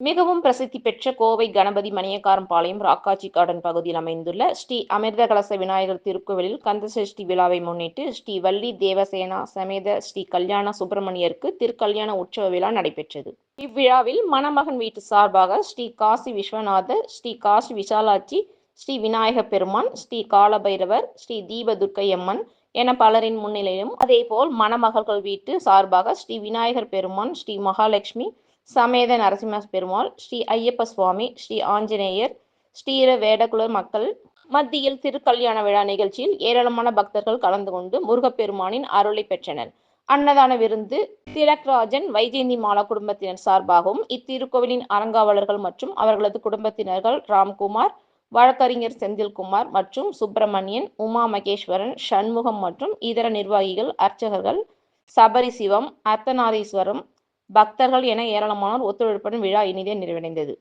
மிகவும் பிரசித்தி பெற்ற கோவை கணபதி மணியக்காரம்பாளையம் ராக்காச்சி கார்டன் பகுதியில் அமைந்துள்ள ஸ்ரீ அமிர்த கலச விநாயகர் திருக்கோவிலில் கந்தசஷ்டி விழாவை முன்னிட்டு ஸ்ரீ வள்ளி தேவசேனா சமேத ஸ்ரீ கல்யாண சுப்பிரமணியருக்கு திருக்கல்யாண உற்சவ விழா நடைபெற்றது. இவ்விழாவில் மணமகன் வீட்டு சார்பாக ஸ்ரீ காசி விஸ்வநாதர் ஸ்ரீ காசி விசாலாட்சி ஸ்ரீ விநாயக பெருமான் ஸ்ரீ காலபைரவர் ஸ்ரீ தீப துர்க்கையம்மன் என பலரின் முன்னிலையிலும் அதேபோல் மணமகள்கள் வீட்டு சார்பாக ஸ்ரீ விநாயகர் பெருமான் ஸ்ரீ மகாலட்சுமி சமேத நரசிம்ம பெருமாள் ஸ்ரீ ஐயப்ப சுவாமி ஸ்ரீ ஆஞ்சநேயர் ஸ்ரீர வேடகுலர் மக்கள். மத்தியில் திருக்கல்யாண விழா நிகழ்ச்சியில் ஏராளமான பக்தர்கள் கலந்து கொண்டு முருகப்பெருமானின் அருளை பெற்றனர். அன்னதான விருந்து திலக்ராஜன் வைஜெயந்தி மாலா குடும்பத்தினர் சார்பாகவும் இத்திருக்கோவிலின் அறங்காவலர்கள் மற்றும் அவர்களது குடும்பத்தினர்கள் ராம்குமார் வழக்கறிஞர் செந்தில்குமார் மற்றும் சுப்பிரமணியன் உமா மகேஸ்வரன் சண்முகம் மற்றும் இதர நிர்வாகிகள் அர்ச்சகர்கள் சபரி சிவம் அர்த்தநாரீஸ்வரம் பக்தர்கள் என ஏராளமானோர் ஒத்துழைப்புடன் விழா இனிதே நிறைவடைந்தது.